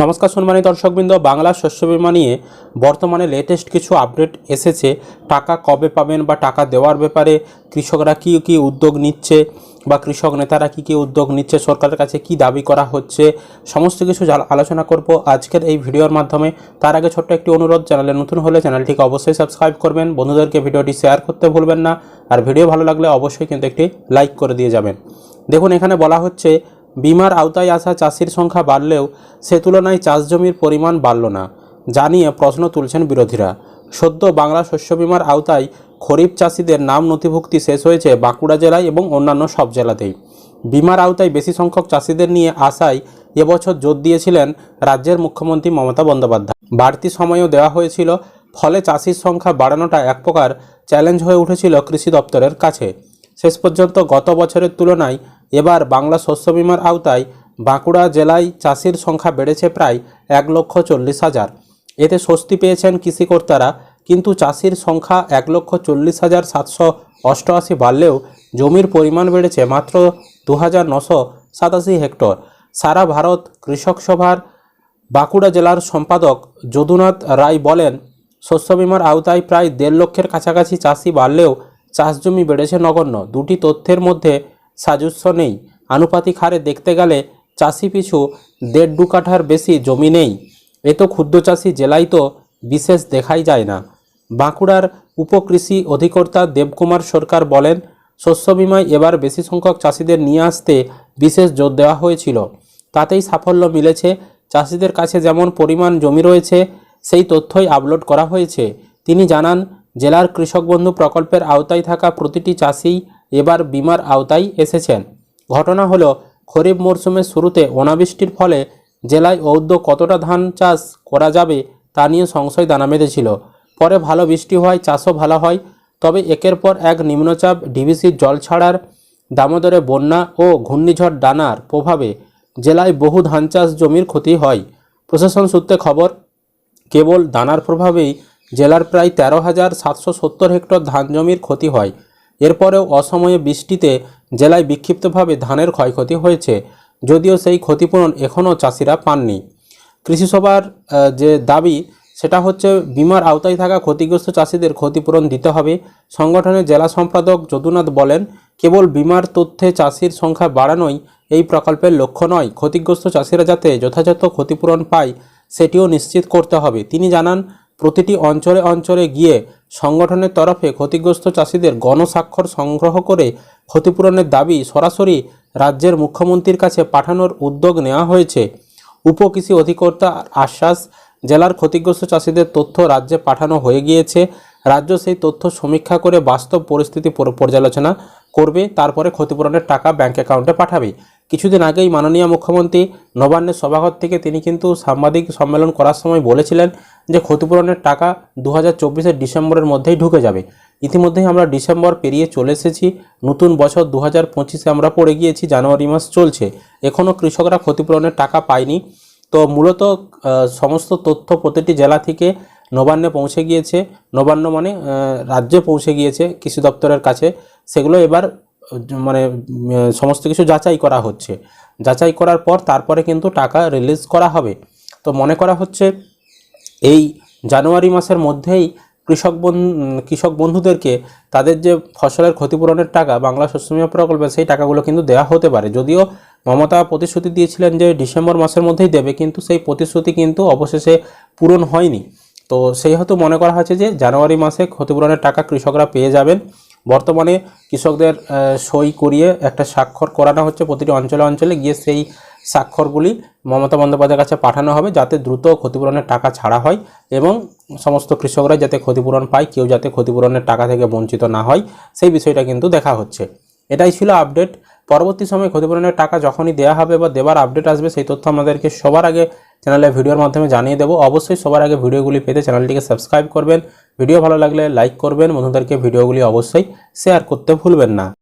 নমস্কার সম্মানিত দর্শকবৃন্দ, বাংলা শস্য বিমা নিয়ে বর্তমানে লেটেস্ট কিছু আপডেট এসেছে। টাকা কবে পাবেন বা টাকা দেওয়ার ব্যাপারে কৃষকরা কী কী উদ্যোগ নিচ্ছে বা কৃষক নেতারা কী কী উদ্যোগ নিচ্ছে, সরকারের কাছে কি দাবি করা হচ্ছে, সমস্ত কিছু আলোচনা করব আজকের এই ভিডিওর মাধ্যমে। তার আগে ছোট্ট একটি অনুরোধ, চ্যানেলে নতুন হলে চ্যানেলটিকে অবশ্যই সাবস্ক্রাইব করবেন। বন্ধুদেরকে ভিডিওটি শেয়ার করতে ভুলবেন না। আর ভিডিও ভালো লাগলে অবশ্যই কিন্তু একটি লাইক করে দিয়ে যাবেন। দেখুন, এখানে বলা হচ্ছে বিমার আওতায় আসা চাষির সংখ্যা বাড়লেও সে তুলনায় চাষ জমির পরিমাণ বাড়ল না জানিয়ে প্রশ্ন তুলছেন বিরোধীরা। সদ্য বাংলা শস্য বিমার আওতায় খরিফ চাষিদের নাম নথিভুক্তি শেষ হয়েছে বাঁকুড়া জেলায় এবং অন্যান্য সব জেলাতেই। বিমার আওতায় বেশি সংখ্যক চাষিদের নিয়ে আসায় এবছর জোর দিয়েছিলেন রাজ্যের মুখ্যমন্ত্রী মমতা বন্দ্যোপাধ্যায়। বাড়তি সময়ও দেওয়া হয়েছিল, ফলে চাষির সংখ্যা বাড়ানোটা এক প্রকার চ্যালেঞ্জ হয়ে উঠেছিল কৃষি দপ্তরের কাছে। শেষ পর্যন্ত গত বছরের তুলনায় এবার বাংলা শস্য বিমার আওতায় বাঁকুড়া জেলায় চাষির সংখ্যা বেড়েছে প্রায় এক লক্ষ চল্লিশ হাজার। এতে স্বস্তি পেয়েছেন কৃষিকর্তারা, কিন্তু চাষির সংখ্যা এক লক্ষ চল্লিশ হাজার সাতশো অষ্টআশি বাড়লেও জমির পরিমাণ বেড়েছে মাত্র দু হাজার নশো সাতাশি হেক্টর। সারা ভারত কৃষক সভার বাঁকুড়া জেলার সম্পাদক যদুনাথ রায় বলেন, শস্য বিমার আওতায় প্রায় দেড় লক্ষের কাছাকাছি চাষি বাড়লেও চাষ জমি বেড়েছে নগণ্য। দুটি তথ্যের মধ্যে সাজস্য নেই। আনুপাতিক হারে দেখতে গেলে চাষি পিছু দেড় দু কাঠার বেশি জমি নেই। এ তো ক্ষুদ্র চাষি জেলায় তো বিশেষ দেখাই যায় না। বাঁকুড়ার উপকৃষি অধিকর্তা দেবকুমার সরকার বলেন, শস্য বিমায় এবার বেশি সংখ্যক চাষিদের নিয়ে আসতে বিশেষ জোর দেওয়া হয়েছিল। তাতেই সাফল্য মিলেছে। চাষিদের কাছে যেমন পরিমাণ জমি রয়েছে, সেই তথ্যই আপলোড করা হয়েছে। তিনি জানান, জেলার কৃষক বন্ধু প্রকল্পের আওতায় থাকা প্রতিটি চাষি এবার বিমার আওতায় এসেছেন। ঘটনা হলো, খরিফ মরশুমের শুরুতে অনাবৃষ্টির ফলে জেলায় ঔদ্য কতটা ধান চাষ করা যাবে তা নিয়ে সংশয় দানা বেঁধেছিল। পরে ভালো বৃষ্টি হওয়ায় চাষও ভালো হয়, তবে একের পর এক নিম্নচাপ ডিভিসির জল ছাড়ার, দামোদরে বন্যা ও ঘূর্ণিঝড় ডানার প্রভাবে জেলায় বহু ধান চাষ জমির ক্ষতি হয়। প্রশাসন সূত্রে খবর, কেবল দানার প্রভাবেই জেলার প্রায় তেরো হাজার সাতশো সত্তর হেক্টর ধান জমির ক্ষতি হয়। এরপরেও অসময়ে বৃষ্টিতে জেলায় বিক্ষিপ্তভাবে ধানের ক্ষয়ক্ষতি হয়েছে, যদিও সেই ক্ষতিপূরণ এখনও চাষিরা পাননি। কৃষিসভার যে দাবি, সেটা হচ্ছে বিমার আওতায় থাকা ক্ষতিগ্রস্ত চাষিদের ক্ষতিপূরণ দিতে হবে। সংগঠনের জেলা সম্পাদক যদুনাথ বলেন, কেবল বিমার তথ্যে চাষির সংখ্যা বাড়ানোই এই প্রকল্পের লক্ষ্য নয়। ক্ষতিগ্রস্ত চাষিরা যাতে যথাযথ ক্ষতিপূরণ পায়, সেটিও নিশ্চিত করতে হবে। তিনি জানান, প্রতিটি অঞ্চলে অঞ্চলে গিয়ে সংগঠনের তরফে ক্ষতিগ্রস্ত চাষিদের গণস্বাক্ষর সংগ্রহ করে ক্ষতিপূরণের দাবি সরাসরি রাজ্যের মুখ্যমন্ত্রীর কাছে পাঠানোর উদ্যোগ নেওয়া হয়েছে। উপকৃষি অধিকর্তার আশ্বাস, জেলার ক্ষতিগ্রস্ত চাষিদের তথ্য রাজ্যে পাঠানো হয়ে গিয়েছে। রাজ্য সেই তথ্য সমীক্ষা করে বাস্তব পরিস্থিতি পর্যালোচনা করবে, তারপরে ক্ষতিপূরণের টাকা ব্যাংক অ্যাকাউন্টে পাঠাবে। কিছুদিন আগেই মাননীয় মুখ্যমন্ত্রী নবান্নের সভাঘর থেকে তিনি কিন্তু সাংবাদিক সম্মেলন করার সময় বলেছিলেন যে ক্ষতিপূরণের টাকা দু হাজার ডিসেম্বরের মধ্যেই ঢুকে যাবে। ইতিমধ্যেই আমরা ডিসেম্বর পেরিয়ে চলে এসেছি, নতুন বছর দু হাজার আমরা পড়ে গিয়েছি, জানুয়ারি মাস চলছে। এখনও কৃষকরা ক্ষতিপূরণের টাকা পায়নি। তো মূলত সমস্ত তথ্য প্রতিটি জেলা থেকে নবান্নে পৌঁছে গিয়েছে। নবান্ন মানে রাজ্যে পৌঁছে গিয়েছে কৃষি দপ্তরের কাছে। সেগুলো এবার মানে সমস্ত কিছু যাচাই করা হচ্ছে। যাচাই করার পর তারপরে কিন্তু টাকা রিলিজ করা হবে। তো মনে করা হচ্ছে, এই জানুয়ারি মাসের মধ্যেই কৃষক কৃষক বন্ধুদেরকে তাদের যে ফসলের ক্ষতিপূরণের টাকা, বাংলা শস্য বিমা প্রকল্পে সেই টাকাগুলো কিন্তু দেওয়া হতে পারে। যদিও মমতা প্রতিশ্রুতি দিয়েছিলেন যে ডিসেম্বর মাসের মধ্যেই দেবে, কিন্তু সেই প্রতিশ্রুতি কিন্তু অবশেষে পূরণ হয়নি। তো সেই হেতু মনে করা হচ্ছে যে জানুয়ারি মাসে ক্ষতিপূরণের টাকা কৃষকরা পেয়ে যাবেন। বর্তমানে কৃষকদের সই করিয়ে একটা স্বাক্ষর করানো হচ্ছে প্রতিটি অঞ্চলে অঞ্চলে। গিয়ে সেই স্বাক্ষরগুলি মমতা বন্দ্যোপাধ্যায়ের কাছে পাঠানো হবে যাতে দ্রুত ক্ষতিপূরণের টাকা ছাড়া হয় এবং সমস্ত কৃষকরা যাতে ক্ষতিপূরণ পায়, কেউ যাতে ক্ষতিপূরণের টাকা থেকে বঞ্চিত না হয়। সেই বিষয়টা কিন্তু দেখা হচ্ছে। এটাই ছিল আপডেট। পরবর্তী সময়ে ক্ষতিপূরণের টাকা যখনই দেওয়া হবে বা দেওয়ার আপডেট আসবে, সেই তথ্য আমাদেরকে সবার আগে চ্যানেলে ভিডিওর মাধ্যমে জানিয়ে দেবো। অবশ্যই সবার আগে ভিডিওগুলি পেতে চ্যানেলটিকে সাবস্ক্রাইব করবেন। ভিডিও ভালো লাগলে লাইক করবেন। বন্ধুদেরকে ভিডিওগুলি অবশ্যই শেয়ার করতে ভুলবেন না।